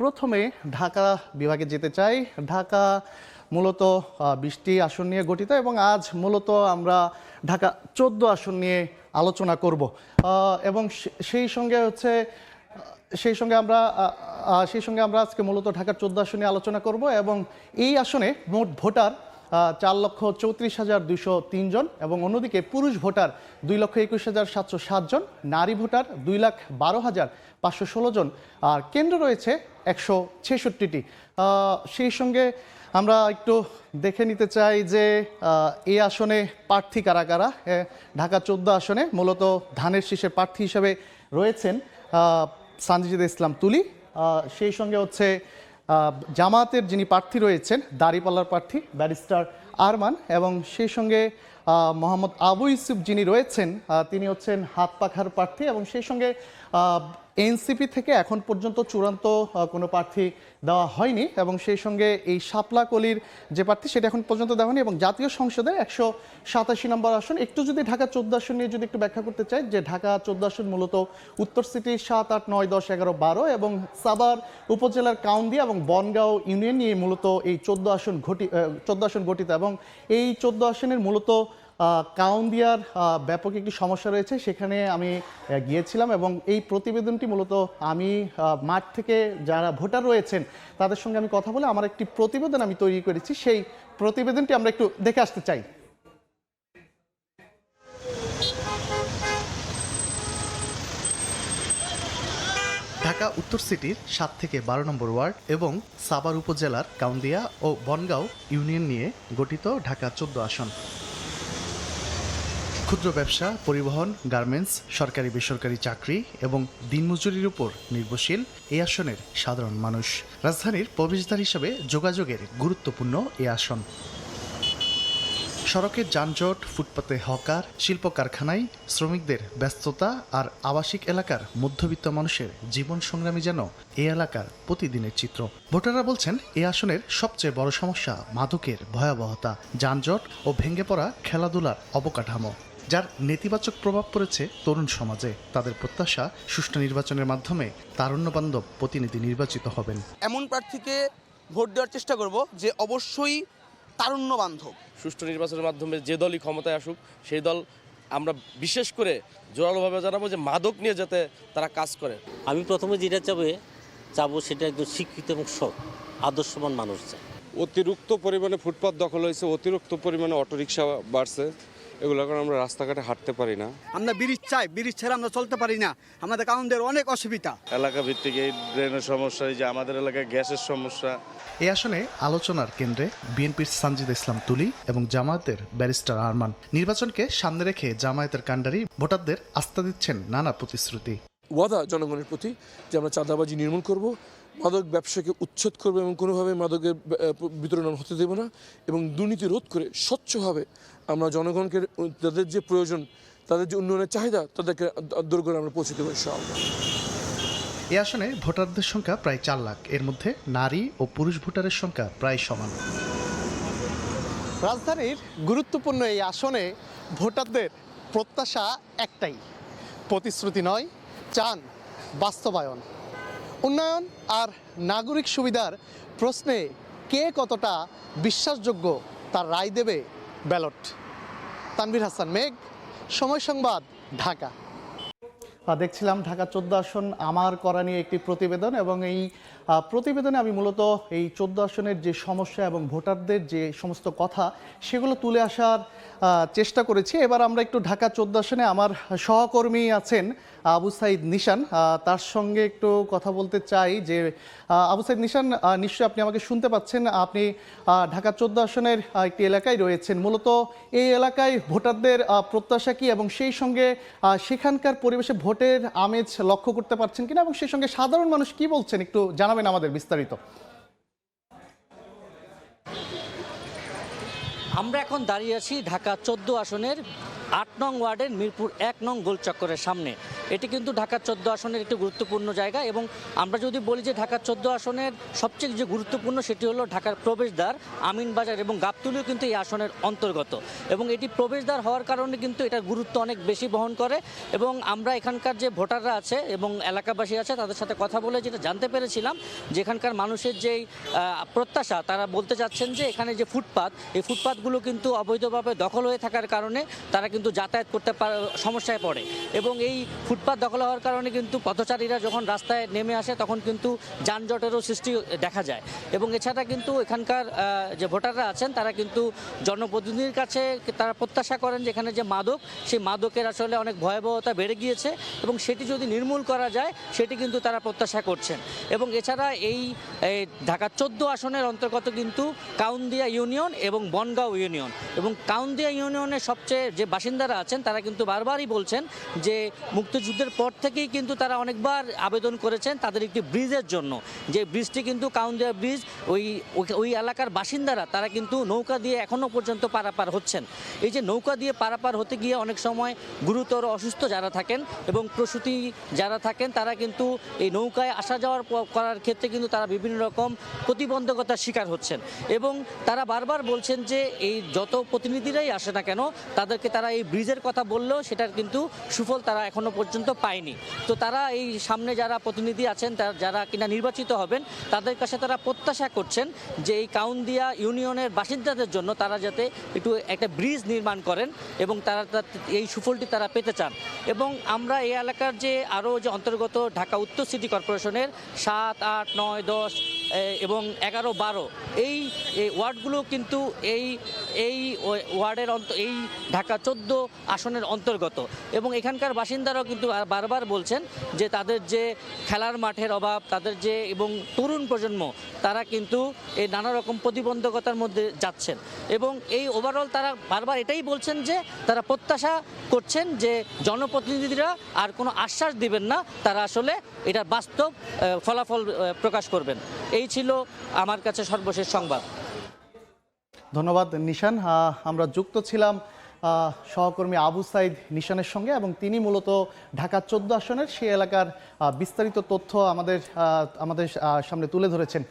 প্রথমে ঢাকা বিভাগে যেতে চাই। ঢাকা মূলত বৃষ্টি আসন নিয়ে গঠিত এবং আজ মূলত আমরা ঢাকা চোদ্দ আসন নিয়ে আলোচনা করব। এবং সেই সঙ্গে হচ্ছে সেই সঙ্গে আমরা সেই সঙ্গে আমরা আজকে মূলত ঢাকার চোদ্দ আসন আলোচনা করব এবং এই আসনে মোট ভোটার চার লক্ষ চৌত্রিশ হাজার দুইশো তিনজন এবং অন্যদিকে পুরুষ ভোটার দুই লক্ষ একুশ হাজার সাতশো সাতজন নারী ভোটার দুই লাখ বারো হাজার পাঁচশো ষোলো জন। আর কেন্দ্র রয়েছে একশো ছেষট্টিটি। সেই সঙ্গে আমরা একটু দেখে নিতে চাই যে এই আসনে প্রার্থী কারা কারা? ঢাকা চোদ্দ আসনে মূলত ধানের শীষের প্রার্থী হিসেবে রয়েছেন সানজিদ ইসলাম তুলি। সেই সঙ্গে হচ্ছে জামাতের যিনি প্রার্থী রয়েছেন দাড়িপাল্লার প্রার্থী ব্যারিস্টার আরমান এবং সেই সঙ্গে মোহাম্মদ আবু ইউসুফ যিনি রয়েছেন তিনি হচ্ছেন হাত পাখার প্রার্থী এবং সেই সঙ্গে এনসিপি থেকে এখন পর্যন্ত চূড়ান্ত কোনো প্রার্থী দেওয়া হয়নি এবং সেই সঙ্গে এই শাপলা কলির যে প্রার্থী সেটা এখন পর্যন্ত দেওয়া হয়নি এবং জাতীয় সংসদে একশো সাতাশি নম্বর আসন। একটু যদি ঢাকা চোদ্দ আসন নিয়ে যদি একটু ব্যাখ্যা করতে চাই, যে ঢাকা চোদ্দ আসন মূলত উত্তর সিটি সাত, আট, নয়, দশ, এগারো, বারো এবং সাবার উপজেলার কাউন্দিয়া এবং বনগাঁও ইউনিয়ন নিয়ে মূলত এই চোদ্দ আসন ঘটি চোদ্দ আসন গঠিত এবং এই চোদ্দ আসনের মূলত কাউন্দিয়ার ব্যাপক একটি সমস্যা রয়েছে। সেখানে আমি গিয়েছিলাম এবং এই প্রতিবেদনটি মূলত আমি মাঠ থেকে যারা ভোটার রয়েছেন, তাদের সঙ্গে আমি কথা বলে আমার একটি প্রতিবেদন আমি তৈরি করেছি। সেই প্রতিবেদনটি আমরা একটু দেখে আসতে চাই। ঢাকা উত্তর সিটির সাত থেকে বারো নম্বর ওয়ার্ড এবং সাবার উপজেলার কাউন্দিয়া ও বনগাঁও ইউনিয়ন নিয়ে গঠিত ঢাকা চোদ্দ আসন। ক্ষুদ্র ব্যবসা, পরিবহন, গার্মেন্টস, সরকারি বেসরকারি চাকরি এবং দিনমজুরির উপর নির্ভরশীল এই আসনের সাধারণ মানুষ। রাজধানীর প্রবেশদ্বার হিসেবে যোগাযোগের গুরুত্বপূর্ণ এই আসন। সড়কের যানজট, ফুটপাতে হকার, শিল্প কারখানায় শ্রমিকদের ব্যস্ততা আর আবাসিক এলাকার মধ্যবিত্ত মানুষের জীবন সংগ্রামী যেন এ এলাকার প্রতিদিনের চিত্র। ভোটাররা বলছেন, এই আসনের সবচেয়ে বড় সমস্যা মাদকের ভয়াবহতা, যানজট ও ভেঙে পড়া খেলাধুলার অবকাঠামো। যার নেতিবাচক প্রভাব পড়েছে তরুণ সমাজে। তাদের প্রত্যাশা সুষ্ঠু নির্বাচনের মাধ্যমে তারুণ্য বান্ধব প্রতিনিধি নির্বাচিত হবেন। এমন প্রার্থীকে ভোট দেওয়ার চেষ্টা করব যে অবশ্যই তারুণ্য বান্ধব। সুষ্ঠু নির্বাচনের মাধ্যমে যে দলই ক্ষমতায় আসুক সেই দল আমরা বিশেষ করে জোরালোভাবে জানাব যে মাদক নিয়ে যাতে তারা কাজ করে। আমি প্রথমে যেটা চাবে চাবো সেটা একজন শিক্ষিত এবং সৎ আদর্শবান মানুষ চাই। অতিরিক্ত পরিমাণে ফুটপাত দখল হয়েছে অতিরিক্ত পরিমাণে অটোরিকশা বাড়ছে। এগুলো কারণে আমরা রাস্তাঘাটে হাঁটতে পারি না। আমরা ব্রিজ চাই ব্রিজ ছাড়া আমরা চলতে পারি না। আমাদের কাউন্টের অনেক অসুবিধা। এলাকা ভিত্তিক এই ড্রেনের সমস্যা এই যে আমাদের এলাকায় গ্যাসের সমস্যা। এই আসনে আলোচনার কেন্দ্রে বিএনপির সানজিদ ইসলাম তুলি এবং জামায়াতের ব্যারিস্টার আরমান। নির্বাচনকে সামনে রেখে জামায়াতের কাণ্ডারি ভোটারদের আস্থা দিচ্ছেন নানা প্রতিশ্রুতি। ওয়াদা জনগণের প্রতি যে আমরা চাঁদাবাজি নির্মূল করব মাদক ব্যবসাকে উচ্ছেদ করবে এবং কোনোভাবে মাদকের বিতরণ হতে দেব না এবং দুর্নীতি রোধ করে স্বচ্ছভাবে আমরা জনগণকে তাদের যে প্রয়োজন তাদের যে উন্নয়নের চাহিদা তাদেরকে দূর করে আমরা পৌঁছে দেবো ইনশাআল্লাহ। এই আসনে ভোটারদের সংখ্যা প্রায় চার লাখ। এর মধ্যে নারী ও পুরুষ ভোটারের সংখ্যা প্রায় সমান। রাজধানীর গুরুত্বপূর্ণ এই আসনে ভোটারদের প্রত্যাশা একটাই প্রতিশ্রুতি নয় চান বাস্তবায়ন। উন্নয়ন আর নাগরিক সুবিধার প্রশ্নে কে কতটা বিশ্বাসযোগ্য তার রায় দেবে ব্যালট। তানভীর হাসান মেঘ, সময় সংবাদ, ঢাকা। দেখছিলাম ঢাকা চোদ্দ আসন আমার করা নিয়ে একটি প্রতিবেদন এবং এই প্রতিবেদনে আমি মূলত এই চোদ্দ আসনের যে সমস্যা এবং ভোটারদের যে সমস্ত কথা সেগুলো তুলে আসার চেষ্টা করেছি। এবার আমরা একটু ঢাকা চোদ্দ আসনে আমার সহকর্মী আছেন আবু সাইদ নিশান। তার সঙ্গে একটু কথা বলতে চাই যে আবু সাইদ নিশান নিশ্চয়ই আপনি আমাকে শুনতে পাচ্ছেন। আপনি ঢাকা চোদ্দ আসনের একটি এলাকায় রয়েছেন। মূলত এই এলাকায় ভোটারদের প্রত্যাশা কি এবং সেই সঙ্গে সেখানকার পরিবেশে ভোটের আমেজ লক্ষ্য করতে পারছেন কিনা এবং সেই সঙ্গে সাধারণ মানুষ কি বলছেন একটু জানাবেন আমাদের বিস্তারিত। আমরা এখন দাঁড়িয়ে আছি ঢাকা চোদ্দ আসনের আট নং ওয়ার্ডের মিরপুর এক নং গোলচক্করের সামনে। এটি কিন্তু ঢাকার চোদ্দ আসনের একটি গুরুত্বপূর্ণ জায়গা এবং আমরা যদি বলি যে ঢাকার চোদ্দ আসনের সবচেয়ে যে গুরুত্বপূর্ণ সেটি হলো ঢাকার প্রবেশদ্বার আমিনবাজার এবং গাবতুলিও কিন্তু এই আসনের অন্তর্গত এবং এটি প্রবেশদ্বার হওয়ার কারণে কিন্তু এটার গুরুত্ব অনেক বেশি বহন করে এবং আমরা এখানকার যে ভোটাররা আছে এবং এলাকাবাসী আছে তাদের সাথে কথা বলে যেটা জানতে পেরেছিলাম যে এখানকার মানুষের যেই প্রত্যাশা তারা বলতে চাচ্ছেন যে এখানে যে ফুটপাত, এই ফুটপাতগুলো কিন্তু অবৈধভাবে দখল হয়ে থাকার কারণে তারা কিন্তু যাতায়াত করতে সমস্যায় পড়ে এবং এই ফুটপাত দখল হওয়ার কারণে কিন্তু পথচারীরা যখন রাস্তায় নেমে আসে, তখন কিন্তু যানজটেরও সৃষ্টি দেখা যায়। এবং এছাড়া কিন্তু এখানকার যে ভোটাররা আছেন, তারা কিন্তু জনপ্রতিনিধির কাছে তারা প্রত্যাশা করেন যে এখানে যে মাদক, সেই মাদকের আসলে অনেক ভয়াবহতা বেড়ে গিয়েছে এবং সেটি যদি নির্মূল করা যায়, সেটি কিন্তু তারা প্রত্যাশা করছেন। এবং এছাড়া এই ঢাকা চোদ্দ আসনের অন্তর্গত কিন্তু কাউন্দিয়া ইউনিয়ন এবং বনগাঁও ইউনিয়ন। এবং কাউন্দিয়া ইউনিয়নের সবচেয়ে যে বাসিন্দারা আছেন, তারা কিন্তু বারবারই বলছেন যে মুক্তিযুদ্ধের পর থেকেই কিন্তু তারা অনেকবার আবেদন করেছেন তাদের একটি ব্রিজের জন্য। যে ব্রিজটি কিন্তু কাউন্দিয়া ব্রিজ, ওই, ওই- এলাকার বাসিন্দারা তারা কিন্তু নৌকা দিয়ে এখনও পর্যন্ত পারাপার হচ্ছেন। এই যে নৌকা দিয়ে পারাপার হতে গিয়ে অনেক সময় গুরুতর অসুস্থ যারা থাকেন এবং প্রসূতি যারা থাকেন, তারা কিন্তু এই নৌকায় আসা যাওয়ার করার ক্ষেত্রে কিন্তু তারা বিভিন্ন রকম প্রতিবন্ধকতার শিকার হচ্ছেন। এবং তারা বারবার বলছেন যে এই যত প্রতিনিধিরাই আসে না কেন, তাদেরকে তারা এই ব্রিজের কথা বললেও সেটার কিন্তু সুফল তারা এখনও পর্যন্ত পায়নি। তো তারা এই সামনে যারা প্রতিনিধি আছেন যারা কিনা নির্বাচিত হবেন, তাদের কাছে তারা প্রত্যাশা করছেন যে এই কাউন্দিয়া ইউনিয়নের বাসিন্দাদের জন্য তারা যাতে একটু একটা ব্রিজ নির্মাণ করেন এবং তারা এই সুফলটি তারা পেতে চান। এবং আমরা এই এলাকার যে আরও যে অন্তর্গত ঢাকা উত্তর সিটি কর্পোরেশনের সাত, আট, নয়, দশ এবং এগারো, বারো। এই ওয়ার্ডগুলো কিন্তু এই এই ওয়ার্ডের অন্ত, এই ঢাকা চোদ্দ আসনের অন্তর্গত। এবং এখানকার বাসিন্দারাও কিন্তু বারবার বলছেন যে তাদের যে খেলার মাঠের অভাব, তাদের যে, এবং তরুণ প্রজন্ম, তারা কিন্তু এই নানা রকম প্রতিবন্ধকতার মধ্যে যাচ্ছেন। এবং এই ওভারঅল তারা বারবার এটাই বলছেন যে, তারা প্রত্যাশা করছেন যে জনপ্রতিনিধিরা আর কোনো আশ্বাস দিবেন না, তারা আসলে এটা বাস্তব ফলাফল প্রকাশ করবেন। এই ছিল আমার কাছে সর্বশেষ সংবাদ। ধন্যবাদ, নিশান। আমরা যুক্ত ছিলাম সহকর্মী আবু সাইদ নিশানের সঙ্গে এবং তিনি মূলত ঢাকা চোদ্দ আসনের সেই এলাকার বিস্তারিত তথ্য আমাদের আমাদের সামনে তুলে ধরেছেন।